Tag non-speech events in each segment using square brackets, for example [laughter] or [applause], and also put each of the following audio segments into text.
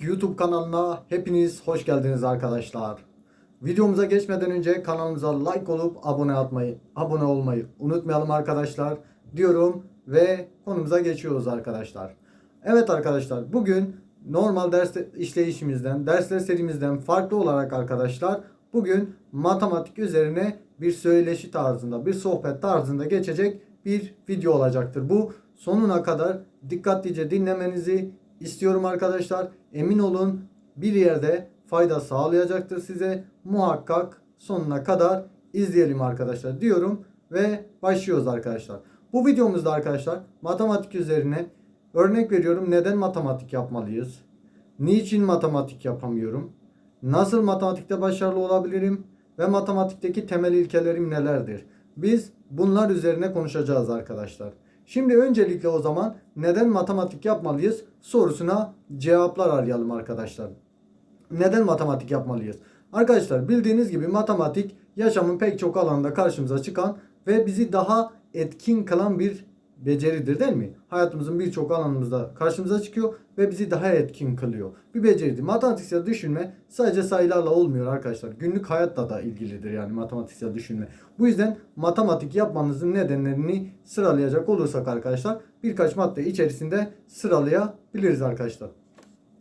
YouTube kanalına hepiniz hoş geldiniz arkadaşlar. Videomuza geçmeden önce kanalımıza like olup abone atmayı, abone olmayı unutmayalım arkadaşlar diyorum ve konumuza geçiyoruz arkadaşlar. Evet arkadaşlar bugün normal ders işleyişimizden, dersler serimizden farklı olarak arkadaşlar bugün matematik üzerine bir söyleşi tarzında, bir sohbet tarzında geçecek bir video olacaktır. Bu sonuna kadar dikkatlice dinlemenizi istiyorum arkadaşlar. Emin olun bir yerde fayda sağlayacaktır size. Muhakkak sonuna kadar izleyelim arkadaşlar diyorum ve başlıyoruz arkadaşlar. Bu videomuzda arkadaşlar matematik üzerine örnek veriyorum neden matematik yapmalıyız? Niçin matematik yapamıyorum? Nasıl matematikte başarılı olabilirim? Ve matematikteki temel ilkelerim nelerdir? Biz bunlar üzerine konuşacağız arkadaşlar. Şimdi öncelikle o zaman neden matematik yapmalıyız sorusuna cevaplar arayalım arkadaşlar. Neden matematik yapmalıyız? Arkadaşlar bildiğiniz gibi matematik yaşamın pek çok alanında karşımıza çıkan ve bizi daha etkin kılan bir beceridir değil mi? Hayatımızın birçok alanımızda karşımıza çıkıyor ve bizi daha etkin kılıyor. Bir beceridir. Matematiksel düşünme sadece sayılarla olmuyor arkadaşlar. Günlük hayatla da ilgilidir yani matematiksel düşünme. Bu yüzden matematik yapmanızın nedenlerini sıralayacak olursak arkadaşlar birkaç madde içerisinde sıralayabiliriz arkadaşlar.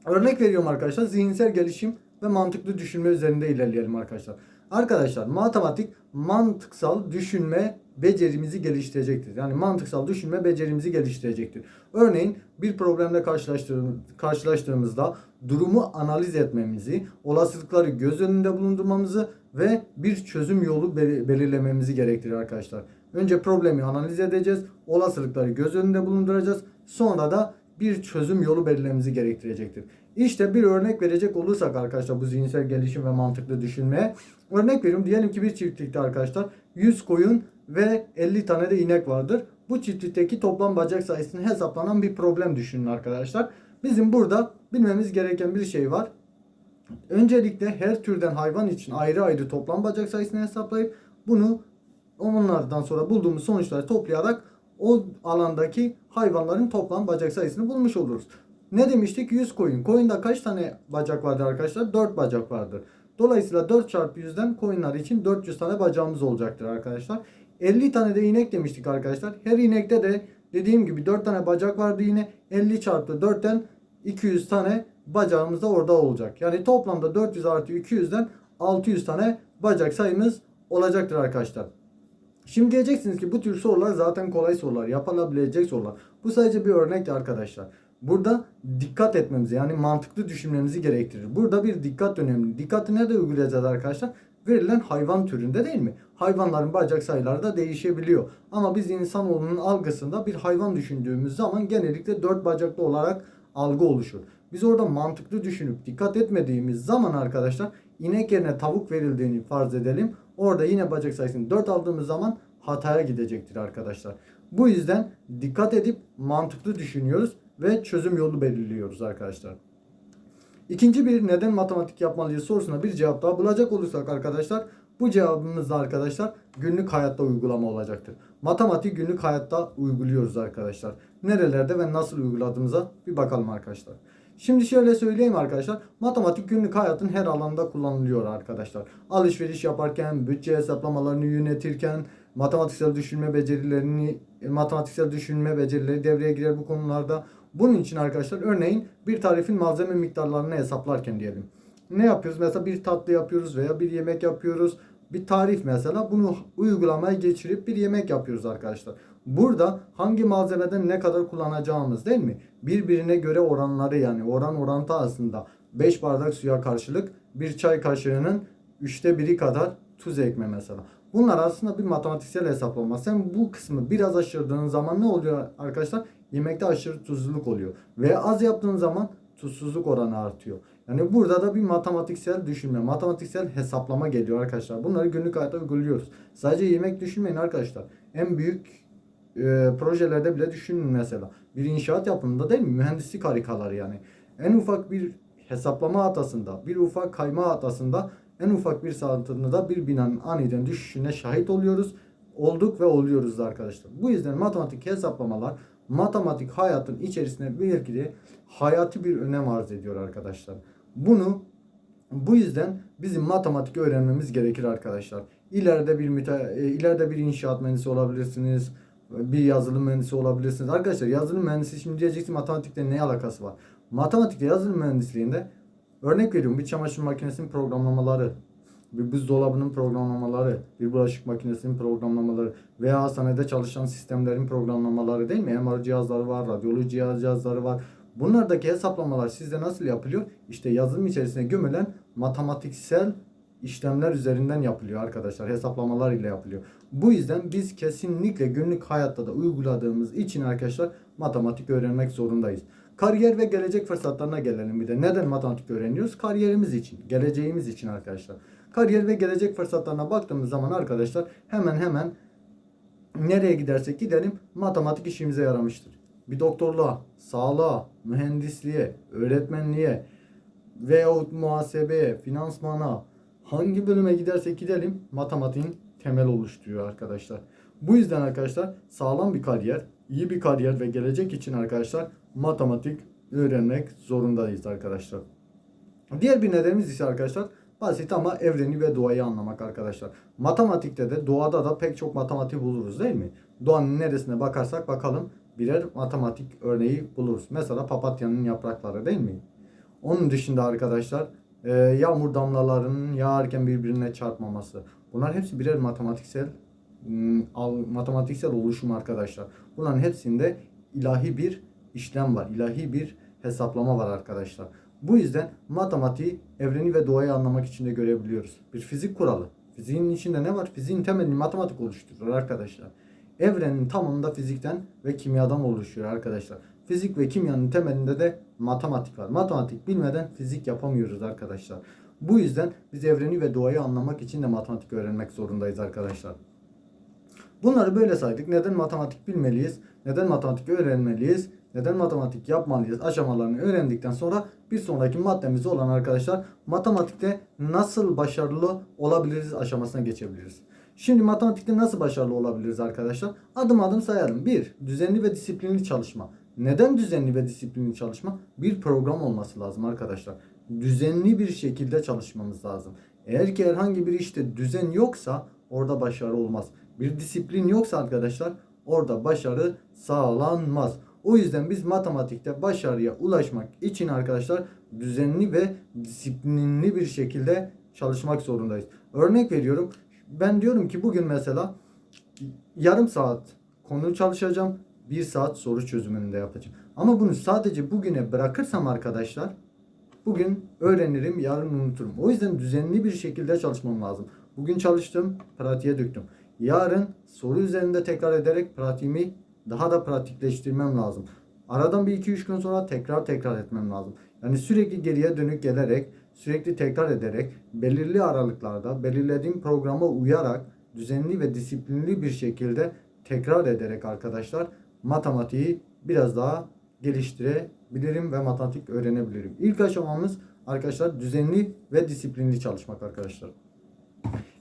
Örnek veriyorum arkadaşlar zihinsel gelişim ve mantıklı düşünme üzerinde ilerleyelim arkadaşlar. Arkadaşlar matematik mantıksal düşünme becerimizi geliştirecektir. Yani mantıksal düşünme becerimizi geliştirecektir. Örneğin bir problemle karşılaştığımız, karşılaştığımızda durumu analiz etmemizi, olasılıkları göz önünde bulundurmamızı ve bir çözüm yolu bel- belirlememizi gerektirir arkadaşlar. Önce problemi analiz edeceğiz, olasılıkları göz önünde bulunduracağız. Sonra da bir çözüm yolu belirlememizi gerektirecektir. İşte bir örnek verecek olursak arkadaşlar bu zihinsel gelişim ve mantıklı düşünmeye. Örnek veriyorum diyelim ki bir çiftlikte arkadaşlar 100 koyun ve 50 tane de inek vardır. Bu çiftlikteki toplam bacak sayısını hesaplanan bir problem düşünün arkadaşlar. Bizim burada bilmemiz gereken bir şey var. Öncelikle her türden hayvan için ayrı ayrı toplam bacak sayısını hesaplayıp bunu onlardan sonra bulduğumuz sonuçları toplayarak o alandaki hayvanların toplam bacak sayısını bulmuş oluruz. Ne demiştik? 100 koyun. Koyunda kaç tane bacak vardır arkadaşlar? 4 bacak vardır. Dolayısıyla 4 çarpı 100'den koyunlar için 400 tane bacağımız olacaktır arkadaşlar. 50 tane de inek demiştik arkadaşlar. Her inekte de dediğim gibi 4 tane bacak vardı yine. 50 çarpı 4'ten 200 tane bacağımız da orada olacak. Yani toplamda 400 artı 200'den 600 tane bacak sayımız olacaktır arkadaşlar. Şimdi diyeceksiniz ki bu tür sorular zaten kolay sorular, yapılabilecek sorular. Bu sadece bir örnek arkadaşlar. Burada dikkat etmemizi yani mantıklı düşünmemizi gerektirir. Burada bir dikkat önemli. Dikkati nerede uygulayacağız arkadaşlar? Verilen hayvan türünde değil mi? Hayvanların bacak sayıları da değişebiliyor. Ama biz insanoğlunun algısında bir hayvan düşündüğümüz zaman genellikle dört bacaklı olarak algı oluşur. Biz orada mantıklı düşünüp dikkat etmediğimiz zaman arkadaşlar inek yerine tavuk verildiğini farz edelim. Orada yine bacak sayısını 4 aldığımız zaman hataya gidecektir arkadaşlar. Bu yüzden dikkat edip mantıklı düşünüyoruz ve çözüm yolu belirliyoruz arkadaşlar. İkinci bir neden matematik yapmalıyız sorusuna bir cevap daha bulacak olursak arkadaşlar bu cevabımız da arkadaşlar günlük hayatta uygulama olacaktır. Matematik günlük hayatta uyguluyoruz arkadaşlar. Nerelerde ve nasıl uyguladığımıza bir bakalım arkadaşlar. Şimdi şöyle söyleyeyim arkadaşlar. Matematik günlük hayatın her alanında kullanılıyor arkadaşlar. Alışveriş yaparken, bütçe hesaplamalarını yönetirken, matematiksel düşünme becerilerini, e, matematiksel düşünme becerileri devreye girer bu konularda. Bunun için arkadaşlar örneğin bir tarifin malzeme miktarlarını hesaplarken diyelim. Ne yapıyoruz? Mesela bir tatlı yapıyoruz veya bir yemek yapıyoruz. Bir tarif mesela bunu uygulamaya geçirip bir yemek yapıyoruz arkadaşlar. Burada hangi malzemeden ne kadar kullanacağımız değil mi? Birbirine göre oranları yani oran orantı aslında 5 bardak suya karşılık bir çay kaşığının üçte biri kadar tuz ekme mesela. Bunlar aslında bir matematiksel hesaplama. Sen bu kısmı biraz aşırdığın zaman ne oluyor arkadaşlar? Yemekte aşırı tuzluluk oluyor. Ve az yaptığın zaman tuzsuzluk oranı artıyor. Yani burada da bir matematiksel düşünme, matematiksel hesaplama geliyor arkadaşlar. Bunları günlük hayatta uyguluyoruz. Sadece yemek düşünmeyin arkadaşlar. En büyük e, projelerde bile düşünün mesela. Bir inşaat yapımında değil mi? Mühendislik harikaları yani. En ufak bir hesaplama hatasında, bir ufak kayma hatasında en ufak bir santımda bir binanın aniden düşüşüne şahit oluyoruz. Olduk ve oluyoruz da arkadaşlar. Bu yüzden matematik hesaplamalar matematik hayatın içerisinde belki de hayati bir önem arz ediyor arkadaşlar. Bunu bu yüzden bizim matematik öğrenmemiz gerekir arkadaşlar. İleride bir müte, e, ileride bir inşaat mühendisi olabilirsiniz. Bir yazılım mühendisi olabilirsiniz. Arkadaşlar yazılım mühendisi şimdi diyeceksin matematikle ne alakası var? Matematikle yazılım mühendisliğinde örnek veriyorum bir çamaşır makinesinin programlamaları, bir buzdolabının programlamaları, bir bulaşık makinesinin programlamaları veya hastanede çalışan sistemlerin programlamaları değil mi? MR cihazları var, radyoloji cihaz- cihazları var. Bunlardaki hesaplamalar sizde nasıl yapılıyor? İşte yazılım içerisine gömülen matematiksel işlemler üzerinden yapılıyor arkadaşlar. Hesaplamalar ile yapılıyor. Bu yüzden biz kesinlikle günlük hayatta da uyguladığımız için arkadaşlar matematik öğrenmek zorundayız. Kariyer ve gelecek fırsatlarına gelelim bir de. Neden matematik öğreniyoruz? Kariyerimiz için, geleceğimiz için arkadaşlar. Kariyer ve gelecek fırsatlarına baktığımız zaman arkadaşlar hemen hemen nereye gidersek gidelim matematik işimize yaramıştır. Bir doktorluğa, sağlığa, mühendisliğe, öğretmenliğe veyahut muhasebeye, finansmana hangi bölüme gidersek gidelim matematiğin temel oluşturuyor arkadaşlar. Bu yüzden arkadaşlar sağlam bir kariyer, iyi bir kariyer ve gelecek için arkadaşlar matematik öğrenmek zorundayız arkadaşlar. Diğer bir nedenimiz ise arkadaşlar basit ama evreni ve doğayı anlamak arkadaşlar. Matematikte de doğada da pek çok matematik buluruz değil mi? Doğanın neresine bakarsak bakalım birer matematik örneği buluruz. Mesela papatyanın yaprakları değil mi? Onun dışında arkadaşlar e, yağmur damlalarının yağarken birbirine çarpmaması. Bunlar hepsi birer matematiksel m, al- matematiksel oluşum arkadaşlar. Bunların hepsinde ilahi bir işlem var. ilahi bir hesaplama var arkadaşlar. Bu yüzden matematiği, evreni ve doğayı anlamak için de görebiliyoruz. Bir fizik kuralı. Fiziğin içinde ne var? Fiziğin temelini matematik oluşturur arkadaşlar. Evrenin tamamında fizikten ve kimyadan oluşuyor arkadaşlar. Fizik ve kimyanın temelinde de matematik var. Matematik bilmeden fizik yapamıyoruz arkadaşlar. Bu yüzden biz evreni ve doğayı anlamak için de matematik öğrenmek zorundayız arkadaşlar. Bunları böyle saydık. Neden matematik bilmeliyiz? Neden matematik öğrenmeliyiz? Neden matematik yapmalıyız? Aşamalarını öğrendikten sonra bir sonraki maddemiz olan arkadaşlar matematikte nasıl başarılı olabiliriz aşamasına geçebiliriz. Şimdi matematikte nasıl başarılı olabiliriz arkadaşlar? Adım adım sayalım. 1. Düzenli ve disiplinli çalışma. Neden düzenli ve disiplinli çalışma? Bir program olması lazım arkadaşlar. Düzenli bir şekilde çalışmamız lazım. Eğer ki herhangi bir işte düzen yoksa orada başarı olmaz. Bir disiplin yoksa arkadaşlar orada başarı sağlanmaz. O yüzden biz matematikte başarıya ulaşmak için arkadaşlar düzenli ve disiplinli bir şekilde çalışmak zorundayız. Örnek veriyorum. Ben diyorum ki bugün mesela yarım saat konu çalışacağım. Bir saat soru çözümünde yapacağım. Ama bunu sadece bugüne bırakırsam arkadaşlar bugün öğrenirim, yarın unuturum. O yüzden düzenli bir şekilde çalışmam lazım. Bugün çalıştım, pratiğe döktüm. Yarın soru üzerinde tekrar ederek pratiğimi daha da pratikleştirmem lazım. Aradan bir iki üç gün sonra tekrar tekrar etmem lazım. Yani sürekli geriye dönük gelerek, sürekli tekrar ederek, belirli aralıklarda, belirlediğim programa uyarak, düzenli ve disiplinli bir şekilde tekrar ederek arkadaşlar matematiği biraz daha geliştirebilirim ve matematik öğrenebilirim. İlk aşamamız arkadaşlar düzenli ve disiplinli çalışmak arkadaşlar.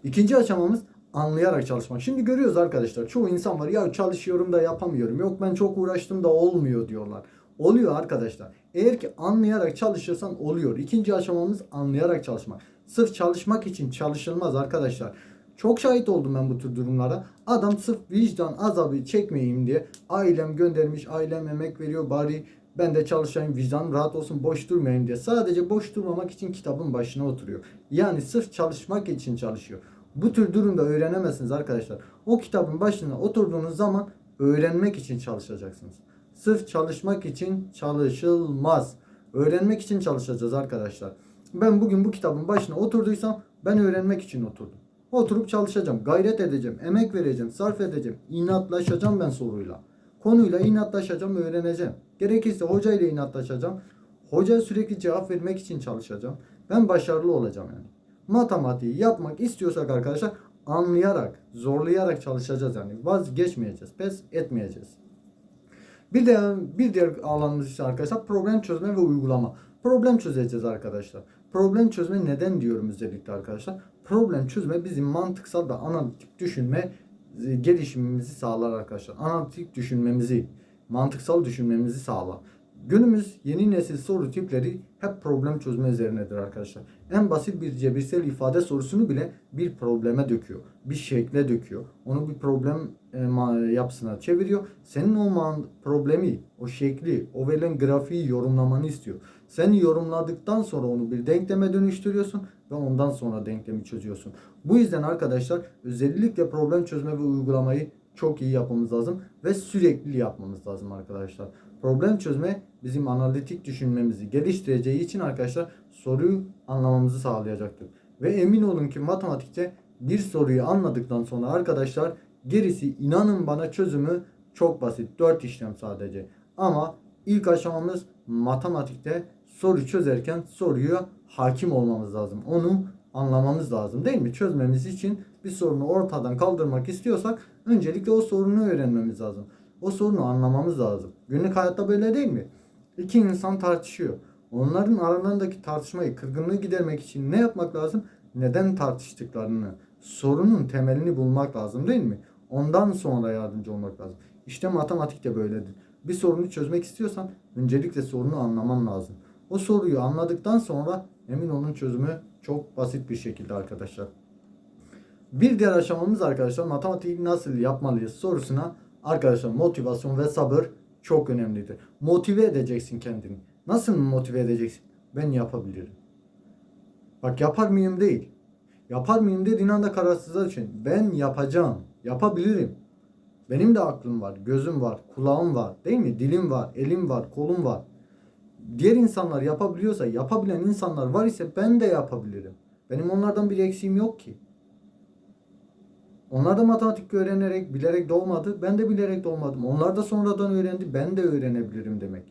İkinci aşamamız anlayarak çalışmak. Şimdi görüyoruz arkadaşlar çoğu insan var ya çalışıyorum da yapamıyorum. Yok ben çok uğraştım da olmuyor diyorlar. Oluyor arkadaşlar. Eğer ki anlayarak çalışırsan oluyor. İkinci aşamamız anlayarak çalışmak. Sırf çalışmak için çalışılmaz arkadaşlar. Çok şahit oldum ben bu tür durumlara. Adam sırf vicdan azabı çekmeyeyim diye ailem göndermiş, ailem emek veriyor bari ben de çalışayım vicdanım rahat olsun boş durmayayım diye. Sadece boş durmamak için kitabın başına oturuyor. Yani sırf çalışmak için çalışıyor. Bu tür durumda öğrenemezsiniz arkadaşlar. O kitabın başına oturduğunuz zaman öğrenmek için çalışacaksınız. Sırf çalışmak için çalışılmaz. Öğrenmek için çalışacağız arkadaşlar. Ben bugün bu kitabın başına oturduysam ben öğrenmek için oturdum. Oturup çalışacağım, gayret edeceğim, emek vereceğim, sarf edeceğim, inatlaşacağım ben soruyla. Konuyla inatlaşacağım, öğreneceğim. Gerekirse hocayla inatlaşacağım. Hoca sürekli cevap vermek için çalışacağım. Ben başarılı olacağım yani. Matematiği yapmak istiyorsak arkadaşlar anlayarak, zorlayarak çalışacağız yani. Vazgeçmeyeceğiz, pes etmeyeceğiz. Bir de bir diğer alanımız ise arkadaşlar problem çözme ve uygulama. Problem çözeceğiz arkadaşlar. Problem çözme neden diyorum özellikle arkadaşlar? Problem çözme bizim mantıksal ve analitik düşünme e, gelişimimizi sağlar arkadaşlar. Analitik düşünmemizi mantıksal düşünmemizi sağlar. Günümüz yeni nesil soru tipleri hep problem çözme üzerinedir arkadaşlar. En basit bir cebirsel ifade sorusunu bile bir probleme döküyor. Bir şekle döküyor. Onu bir problem e, yapısına çeviriyor. Senin o problemi, o şekli, o verilen grafiği yorumlamanı istiyor. Sen yorumladıktan sonra onu bir denkleme dönüştürüyorsun ve ondan sonra denklemi çözüyorsun. Bu yüzden arkadaşlar özellikle problem çözme ve uygulamayı çok iyi yapmamız lazım ve sürekli yapmamız lazım arkadaşlar. Problem çözme bizim analitik düşünmemizi geliştireceği için arkadaşlar soruyu anlamamızı sağlayacaktır. Ve emin olun ki matematikte bir soruyu anladıktan sonra arkadaşlar gerisi inanın bana çözümü çok basit. 4 işlem sadece. Ama ilk aşamamız matematikte soru çözerken soruya hakim olmamız lazım. Onu anlamamız lazım değil mi? Çözmemiz için bir sorunu ortadan kaldırmak istiyorsak öncelikle o sorunu öğrenmemiz lazım. O sorunu anlamamız lazım. Günlük hayatta böyle değil mi? İki insan tartışıyor. Onların aralarındaki tartışmayı, kırgınlığı gidermek için ne yapmak lazım? Neden tartıştıklarını, sorunun temelini bulmak lazım değil mi? Ondan sonra yardımcı olmak lazım. İşte matematik de böyledir. Bir sorunu çözmek istiyorsan öncelikle sorunu anlamam lazım. O soruyu anladıktan sonra emin olun çözümü çok basit bir şekilde arkadaşlar. Bir diğer aşamamız arkadaşlar matematiği nasıl yapmalıyız sorusuna arkadaşlar motivasyon ve sabır çok önemlidir. Motive edeceksin kendini. Nasıl motive edeceksin? Ben yapabilirim. Bak yapar mıyım değil. Yapar mıyım dediğin anda kararsızlığa düşün. Ben yapacağım. Yapabilirim. Benim de aklım var, gözüm var, kulağım var, değil mi? Dilim var, elim var, kolum var. Diğer insanlar yapabiliyorsa, yapabilen insanlar var ise ben de yapabilirim. Benim onlardan bir eksiğim yok ki. Onlar da matematik öğrenerek, bilerek doğmadı. Ben de bilerek doğmadım. Onlar da sonradan öğrendi. Ben de öğrenebilirim demek.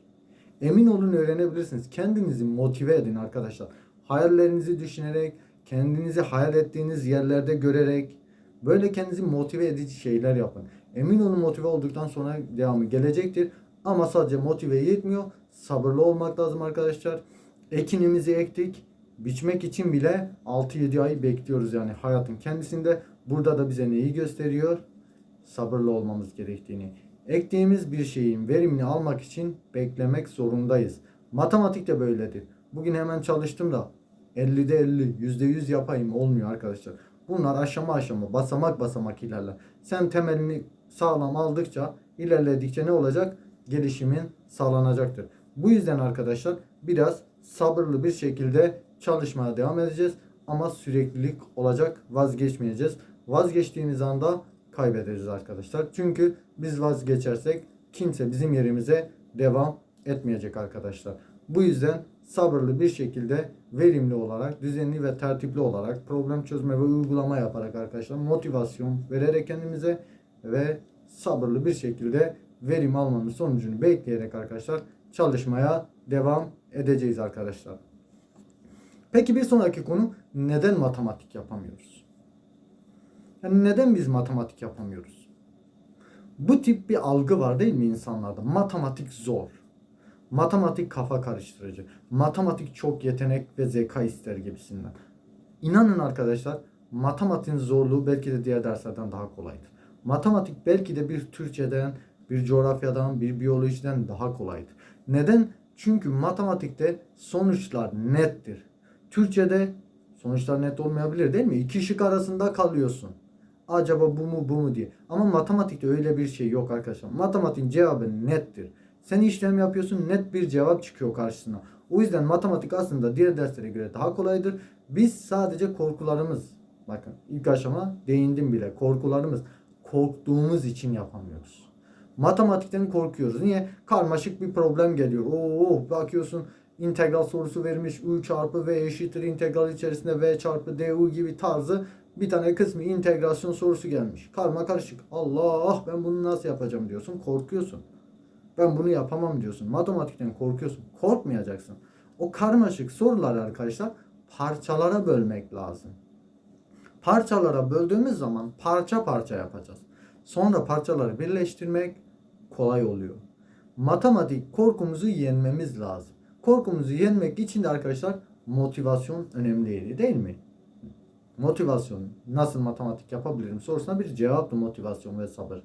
Emin olun öğrenebilirsiniz. Kendinizi motive edin arkadaşlar. Hayallerinizi düşünerek, kendinizi hayal ettiğiniz yerlerde görerek böyle kendinizi motive edici şeyler yapın. Emin olun motive olduktan sonra devamı gelecektir. Ama sadece motive yetmiyor. Sabırlı olmak lazım arkadaşlar. Ekinimizi ektik. Biçmek için bile 6-7 ay bekliyoruz yani hayatın kendisinde. Burada da bize neyi gösteriyor? Sabırlı olmamız gerektiğini. Ektiğimiz bir şeyin verimini almak için beklemek zorundayız. Matematik de böyledir. Bugün hemen çalıştım da 50'de 50, %100 yapayım olmuyor arkadaşlar. Bunlar aşama aşama, basamak basamak ilerler. Sen temelini sağlam aldıkça, ilerledikçe ne olacak? Gelişimin sağlanacaktır. Bu yüzden arkadaşlar biraz sabırlı bir şekilde çalışmaya devam edeceğiz. Ama süreklilik olacak, vazgeçmeyeceğiz. Vazgeçtiğimiz anda kaybederiz arkadaşlar. Çünkü biz vazgeçersek kimse bizim yerimize devam etmeyecek arkadaşlar. Bu yüzden sabırlı bir şekilde verimli olarak, düzenli ve tertipli olarak problem çözme ve uygulama yaparak arkadaşlar motivasyon vererek kendimize ve sabırlı bir şekilde verim almanın sonucunu bekleyerek arkadaşlar çalışmaya devam edeceğiz arkadaşlar. Peki bir sonraki konu neden matematik yapamıyoruz? Yani neden biz matematik yapamıyoruz? Bu tip bir algı var değil mi insanlarda? Matematik zor. Matematik kafa karıştırıcı. Matematik çok yetenek ve zeka ister gibisinden. İnanın arkadaşlar matematiğin zorluğu belki de diğer derslerden daha kolaydır. Matematik belki de bir Türkçeden, bir coğrafyadan, bir biyolojiden daha kolaydır. Neden? Çünkü matematikte sonuçlar nettir. Türkçede sonuçlar net olmayabilir değil mi? İki şık arasında kalıyorsun. Acaba bu mu bu mu diye. Ama matematikte öyle bir şey yok arkadaşlar. Matematiğin cevabı nettir. Sen işlem yapıyorsun net bir cevap çıkıyor karşısına. O yüzden matematik aslında diğer derslere göre daha kolaydır. Biz sadece korkularımız bakın ilk aşama değindim bile korkularımız korktuğumuz için yapamıyoruz. Matematikten korkuyoruz. Niye? Karmaşık bir problem geliyor. Oo bakıyorsun integral sorusu vermiş u çarpı v eşittir integral içerisinde v çarpı du gibi tarzı bir tane kısmı integrasyon sorusu gelmiş. Karma karışık. Allah ben bunu nasıl yapacağım diyorsun. Korkuyorsun. Ben bunu yapamam diyorsun. Matematikten korkuyorsun. Korkmayacaksın. O karmaşık soruları arkadaşlar parçalara bölmek lazım. Parçalara böldüğümüz zaman parça parça yapacağız. Sonra parçaları birleştirmek kolay oluyor. Matematik korkumuzu yenmemiz lazım. Korkumuzu yenmek için de arkadaşlar motivasyon önemli değil mi? Motivasyon nasıl matematik yapabilirim sorusuna bir cevaptı motivasyon ve sabır.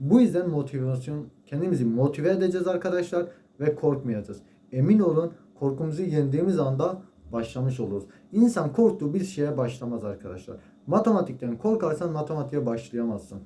Bu yüzden motivasyon kendimizi motive edeceğiz arkadaşlar ve korkmayacağız. Emin olun korkumuzu yendiğimiz anda başlamış oluruz. İnsan korktuğu bir şeye başlamaz arkadaşlar. Matematikten korkarsan matematiğe başlayamazsın.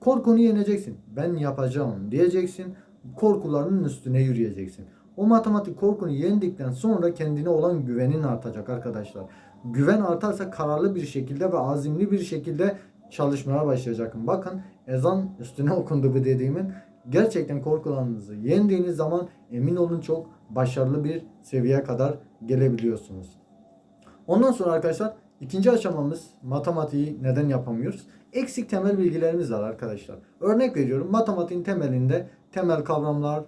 Korkunu yeneceksin. Ben yapacağım diyeceksin. Korkularının üstüne yürüyeceksin. O matematik korkunu yendikten sonra kendine olan güvenin artacak arkadaşlar. Güven artarsa kararlı bir şekilde ve azimli bir şekilde çalışmaya başlayacaksın. Bakın ezan üstüne [laughs] okundu bu dediğimin. Gerçekten korkularınızı yendiğiniz zaman emin olun çok başarılı bir seviyeye kadar gelebiliyorsunuz. Ondan sonra arkadaşlar ikinci aşamamız matematiği neden yapamıyoruz? Eksik temel bilgilerimiz var arkadaşlar. Örnek veriyorum matematiğin temelinde temel kavramlar,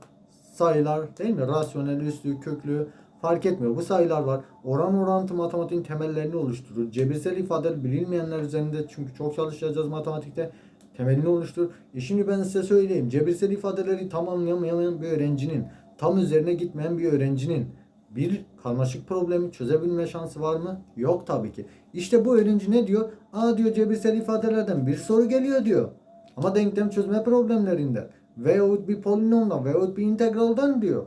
sayılar değil mi? Rasyonel, üslü, köklü fark etmiyor. Bu sayılar var. Oran orantı matematiğin temellerini oluşturur. Cebirsel ifadeler bilinmeyenler üzerinde çünkü çok çalışacağız matematikte temelini oluşturur. E şimdi ben size söyleyeyim. Cebirsel ifadeleri tam anlayamayan bir öğrencinin, tam üzerine gitmeyen bir öğrencinin bir karmaşık problemi çözebilme şansı var mı? Yok tabii ki. İşte bu öğrenci ne diyor? Aa diyor cebirsel ifadelerden bir soru geliyor diyor. Ama denklem çözme problemlerinden veyahut bir polinomdan veyahut bir integraldan diyor.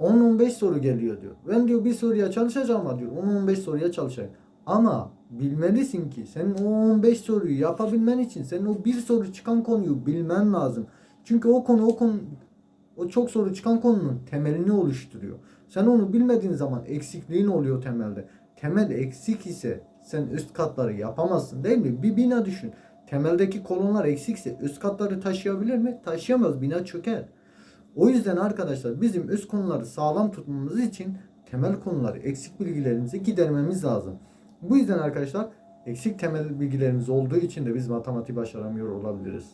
10-15 soru geliyor diyor. Ben diyor bir soruya çalışacağım ama diyor 10-15 soruya çalışayım. Ama bilmelisin ki senin o 15 soruyu yapabilmen için senin o bir soru çıkan konuyu bilmen lazım. Çünkü o konu o konu o çok soru çıkan konunun temelini oluşturuyor. Sen onu bilmediğin zaman eksikliğin oluyor temelde. Temel eksik ise sen üst katları yapamazsın değil mi? Bir bina düşün. Temeldeki kolonlar eksikse üst katları taşıyabilir mi? Taşıyamaz. Bina çöker. O yüzden arkadaşlar bizim üst konuları sağlam tutmamız için temel konuları, eksik bilgilerimizi gidermemiz lazım. Bu yüzden arkadaşlar eksik temel bilgilerimiz olduğu için de biz matematiği başaramıyor olabiliriz.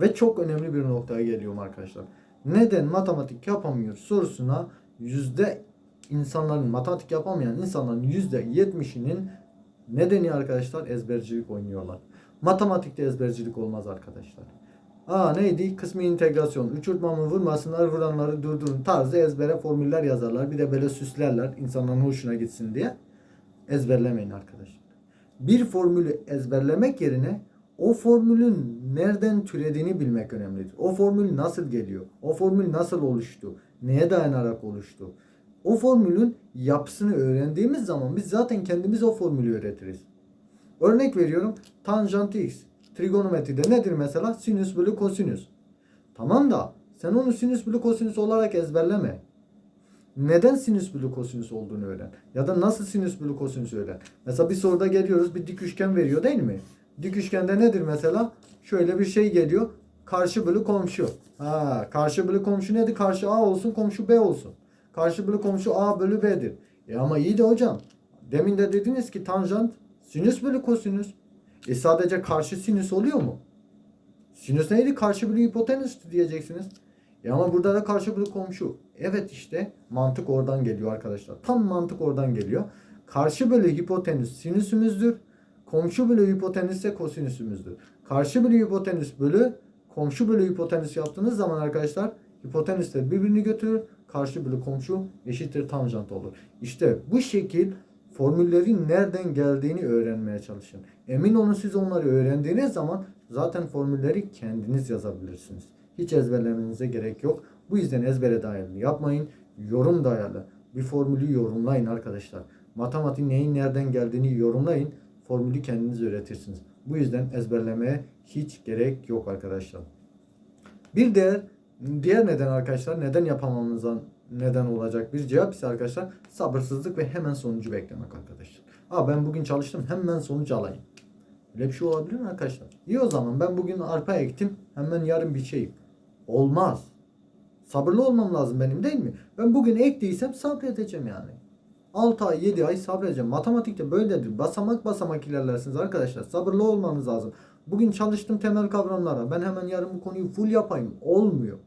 Ve çok önemli bir noktaya geliyorum arkadaşlar. Neden matematik yapamıyoruz sorusuna yüzde insanların matematik yapamayan insanların yüzde yetmişinin nedeni arkadaşlar ezbercilik oynuyorlar. Matematikte ezbercilik olmaz arkadaşlar. Aa neydi? Kısmi integrasyon. Uçurtmamı vurmasınlar, vuranları durdurun tarzı ezbere formüller yazarlar. Bir de böyle süslerler insanların hoşuna gitsin diye. Ezberlemeyin arkadaşlar. Bir formülü ezberlemek yerine o formülün nereden türediğini bilmek önemlidir. O formül nasıl geliyor? O formül nasıl oluştu? Neye dayanarak oluştu? O formülün yapısını öğrendiğimiz zaman biz zaten kendimiz o formülü öğretiriz. Örnek veriyorum. Tanjant x. Trigonometride nedir mesela? Sinüs bölü kosinüs. Tamam da sen onu sinüs bölü kosinüs olarak ezberleme. Neden sinüs bölü kosinüs olduğunu öğren. Ya da nasıl sinüs bölü kosinüs öğren. Mesela bir soruda geliyoruz bir dik üçgen veriyor değil mi? Dik üçgende nedir mesela? Şöyle bir şey geliyor. Karşı bölü komşu. Ha, karşı bölü komşu nedir? Karşı A olsun, komşu B olsun. Karşı bölü komşu A bölü B'dir. E ama iyi de hocam. Demin de dediniz ki tanjant sinüs bölü kosinüs. E sadece karşı sinüs oluyor mu? Sinüs neydi? Karşı bölü hipotenüstü diyeceksiniz. E ama burada da karşı bölü komşu. Evet işte mantık oradan geliyor arkadaşlar. Tam mantık oradan geliyor. Karşı bölü hipotenüs sinüsümüzdür. Komşu bölü hipotenüs ise kosinüsümüzdür. Karşı bölü hipotenüs bölü komşu bölü hipotenüs yaptığınız zaman arkadaşlar hipotenüsler birbirini götürür. Karşı bölü komşu eşittir tanjant olur. İşte bu şekil formüllerin nereden geldiğini öğrenmeye çalışın. Emin olun siz onları öğrendiğiniz zaman zaten formülleri kendiniz yazabilirsiniz. Hiç ezberlemenize gerek yok. Bu yüzden ezbere dayalı yapmayın. Yorum dayalı. Bir formülü yorumlayın arkadaşlar. Matematiğin neyin nereden geldiğini yorumlayın. Formülü kendiniz öğretirsiniz. Bu yüzden ezberlemeye hiç gerek yok arkadaşlar. Bir diğer diğer neden arkadaşlar neden yapamamızdan neden olacak bir cevap ise arkadaşlar sabırsızlık ve hemen sonucu beklemek arkadaşlar. Aa ben bugün çalıştım hemen sonucu alayım. Öyle bir şey olabilir mi arkadaşlar? İyi o zaman ben bugün arpa ektim hemen yarın biçeyim. Olmaz. Sabırlı olmam lazım benim değil mi? Ben bugün ektiysem sabredeceğim yani. 6 ay 7 ay sabredeceğim. Matematikte böyledir. Basamak basamak ilerlersiniz arkadaşlar. Sabırlı olmanız lazım. Bugün çalıştım temel kavramlara. Ben hemen yarın bu konuyu full yapayım. Olmuyor.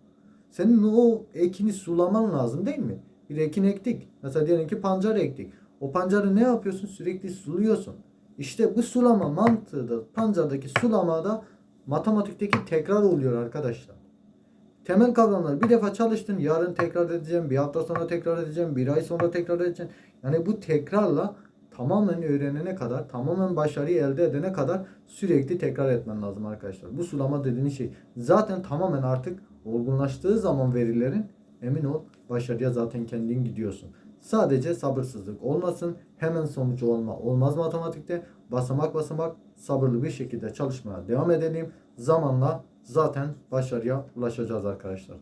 Senin o ekini sulaman lazım değil mi? Bir ekin ektik. Mesela diyelim ki pancar ektik. O pancarı ne yapıyorsun? Sürekli suluyorsun. İşte bu sulama mantığı da pancardaki sulamada matematikteki tekrar oluyor arkadaşlar. Temel kavramları bir defa çalıştın yarın tekrar edeceğim, bir hafta sonra tekrar edeceğim, bir ay sonra tekrar edeceğim. Yani bu tekrarla tamamen öğrenene kadar, tamamen başarıyı elde edene kadar sürekli tekrar etmen lazım arkadaşlar. Bu sulama dediğiniz şey zaten tamamen artık olgunlaştığı zaman verilerin emin ol başarıya zaten kendin gidiyorsun. Sadece sabırsızlık olmasın. Hemen sonucu olma olmaz matematikte. Basamak basamak sabırlı bir şekilde çalışmaya devam edelim. Zamanla zaten başarıya ulaşacağız arkadaşlar.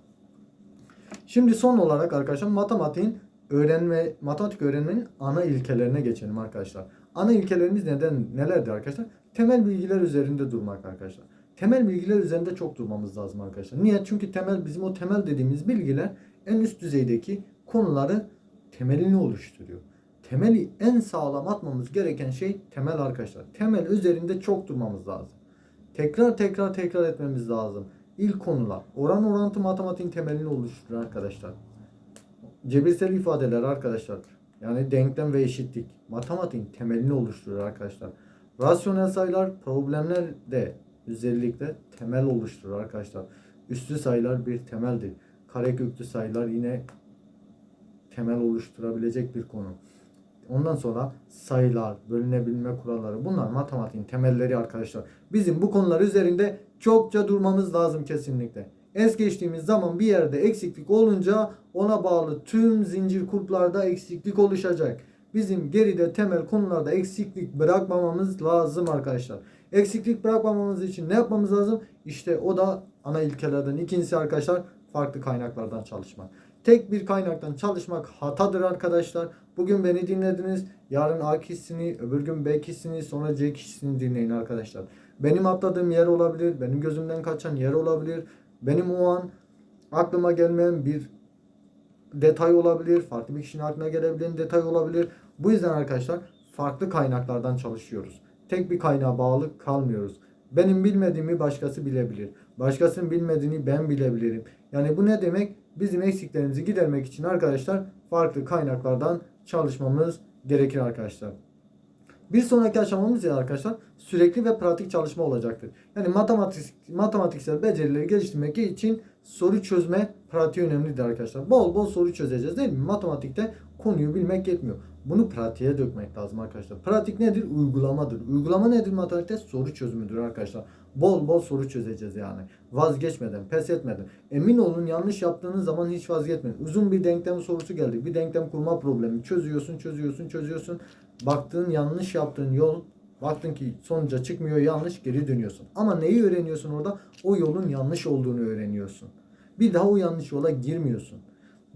Şimdi son olarak arkadaşlar matematiğin öğrenme matematik öğrenmenin ana ilkelerine geçelim arkadaşlar. Ana ilkelerimiz neden nelerdir arkadaşlar? Temel bilgiler üzerinde durmak arkadaşlar. Temel bilgiler üzerinde çok durmamız lazım arkadaşlar. Niye? Çünkü temel bizim o temel dediğimiz bilgiler en üst düzeydeki konuları temelini oluşturuyor. Temeli en sağlam atmamız gereken şey temel arkadaşlar. Temel üzerinde çok durmamız lazım. Tekrar tekrar tekrar etmemiz lazım. İlk konular. Oran orantı matematiğin temelini oluşturur arkadaşlar. Cebirsel ifadeler arkadaşlar. Yani denklem ve eşitlik. Matematiğin temelini oluşturur arkadaşlar. Rasyonel sayılar problemler de özellikle temel oluşturur arkadaşlar. Üslü sayılar bir temeldir. Kareköklü sayılar yine temel oluşturabilecek bir konu. Ondan sonra sayılar, bölünebilme kuralları bunlar matematiğin temelleri arkadaşlar. Bizim bu konular üzerinde çokça durmamız lazım kesinlikle. Es geçtiğimiz zaman bir yerde eksiklik olunca ona bağlı tüm zincir kulplarda eksiklik oluşacak. Bizim geride temel konularda eksiklik bırakmamamız lazım arkadaşlar. Eksiklik bırakmamamız için ne yapmamız lazım? İşte o da ana ilkelerden ikincisi arkadaşlar farklı kaynaklardan çalışmak. Tek bir kaynaktan çalışmak hatadır arkadaşlar. Bugün beni dinlediniz. Yarın A kişisini, öbür gün B kişisini, sonra C kişisini dinleyin arkadaşlar. Benim atladığım yer olabilir. Benim gözümden kaçan yer olabilir. Benim o an aklıma gelmeyen bir detay olabilir. Farklı bir kişinin aklına gelebilen detay olabilir. Bu yüzden arkadaşlar farklı kaynaklardan çalışıyoruz. Tek bir kaynağa bağlı kalmıyoruz. Benim bilmediğimi başkası bilebilir. Başkasının bilmediğini ben bilebilirim. Yani bu ne demek? Bizim eksiklerimizi gidermek için arkadaşlar farklı kaynaklardan çalışmamız gerekir arkadaşlar. Bir sonraki aşamamız ya arkadaşlar sürekli ve pratik çalışma olacaktır. Yani matematik matematiksel becerileri geliştirmek için soru çözme pratiği önemlidir arkadaşlar. Bol bol soru çözeceğiz değil mi? Matematikte konuyu bilmek yetmiyor. Bunu pratiğe dökmek lazım arkadaşlar. Pratik nedir? Uygulamadır. Uygulama nedir matematikte? Soru çözümüdür arkadaşlar. Bol bol soru çözeceğiz yani. Vazgeçmeden, pes etmeden. Emin olun yanlış yaptığınız zaman hiç vazgeçmeyin. Uzun bir denklem sorusu geldi. Bir denklem kurma problemi. Çözüyorsun, çözüyorsun, çözüyorsun. Baktığın yanlış yaptığın yol Baktın ki sonuca çıkmıyor yanlış geri dönüyorsun. Ama neyi öğreniyorsun orada? O yolun yanlış olduğunu öğreniyorsun. Bir daha o yanlış yola girmiyorsun.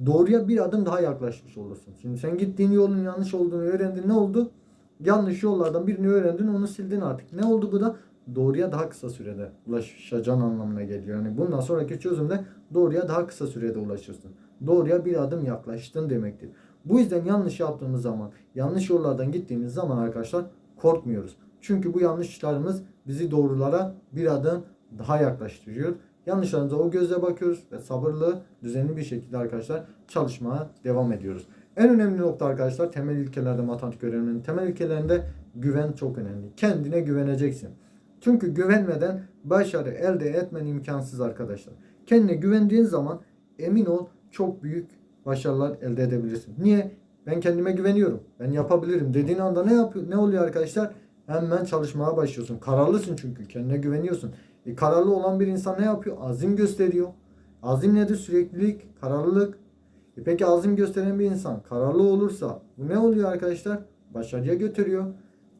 Doğruya bir adım daha yaklaşmış olursun. Şimdi sen gittiğin yolun yanlış olduğunu öğrendin ne oldu? Yanlış yollardan birini öğrendin onu sildin artık. Ne oldu bu da? Doğruya daha kısa sürede ulaşacağın anlamına geliyor. Yani bundan sonraki çözümde doğruya daha kısa sürede ulaşırsın. Doğruya bir adım yaklaştın demektir. Bu yüzden yanlış yaptığımız zaman, yanlış yollardan gittiğimiz zaman arkadaşlar korkmuyoruz. Çünkü bu yanlışlarımız bizi doğrulara bir adım daha yaklaştırıyor. Yanlışlarımıza o gözle bakıyoruz ve sabırlı, düzenli bir şekilde arkadaşlar çalışmaya devam ediyoruz. En önemli nokta arkadaşlar temel ilkelerde matematik öğrenmenin temel ilkelerinde güven çok önemli. Kendine güveneceksin. Çünkü güvenmeden başarı elde etmen imkansız arkadaşlar. Kendine güvendiğin zaman emin ol çok büyük başarılar elde edebilirsin. Niye? Ben kendime güveniyorum. Ben yapabilirim dediğin anda ne yapıyor? Ne oluyor arkadaşlar? Hemen çalışmaya başlıyorsun. Kararlısın çünkü. Kendine güveniyorsun. E, kararlı olan bir insan ne yapıyor? Azim gösteriyor. Azim nedir? Süreklilik, kararlılık. E peki azim gösteren bir insan kararlı olursa bu ne oluyor arkadaşlar? Başarıya götürüyor.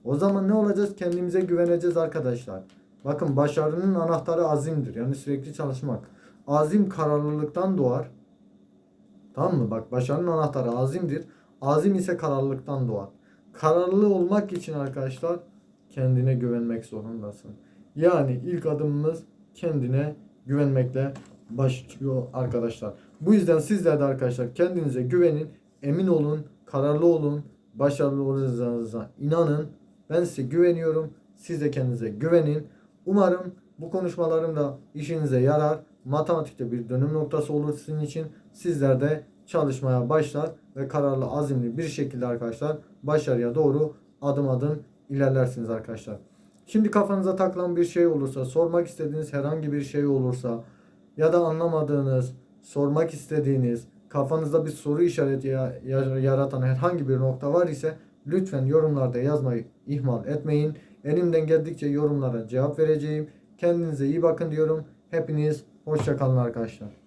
O zaman ne olacağız? Kendimize güveneceğiz arkadaşlar. Bakın başarının anahtarı azimdir. Yani sürekli çalışmak. Azim kararlılıktan doğar. Tamam mı? Bak başarının anahtarı azimdir. Azim ise kararlılıktan doğar. Kararlı olmak için arkadaşlar kendine güvenmek zorundasın. Yani ilk adımımız kendine güvenmekle başlıyor arkadaşlar. Bu yüzden sizler de arkadaşlar kendinize güvenin, emin olun, kararlı olun, başarılı olacağınıza inanın. Ben size güveniyorum. Siz de kendinize güvenin. Umarım bu konuşmalarım da işinize yarar. Matematikte bir dönüm noktası olur sizin için. Sizler de çalışmaya başlar ve kararlı, azimli bir şekilde arkadaşlar başarıya doğru adım adım ilerlersiniz arkadaşlar. Şimdi kafanıza takılan bir şey olursa, sormak istediğiniz herhangi bir şey olursa ya da anlamadığınız, sormak istediğiniz, kafanızda bir soru işareti ya- ya- yaratan herhangi bir nokta var ise Lütfen yorumlarda yazmayı ihmal etmeyin. Elimden geldikçe yorumlara cevap vereceğim. Kendinize iyi bakın diyorum. Hepiniz hoşçakalın arkadaşlar.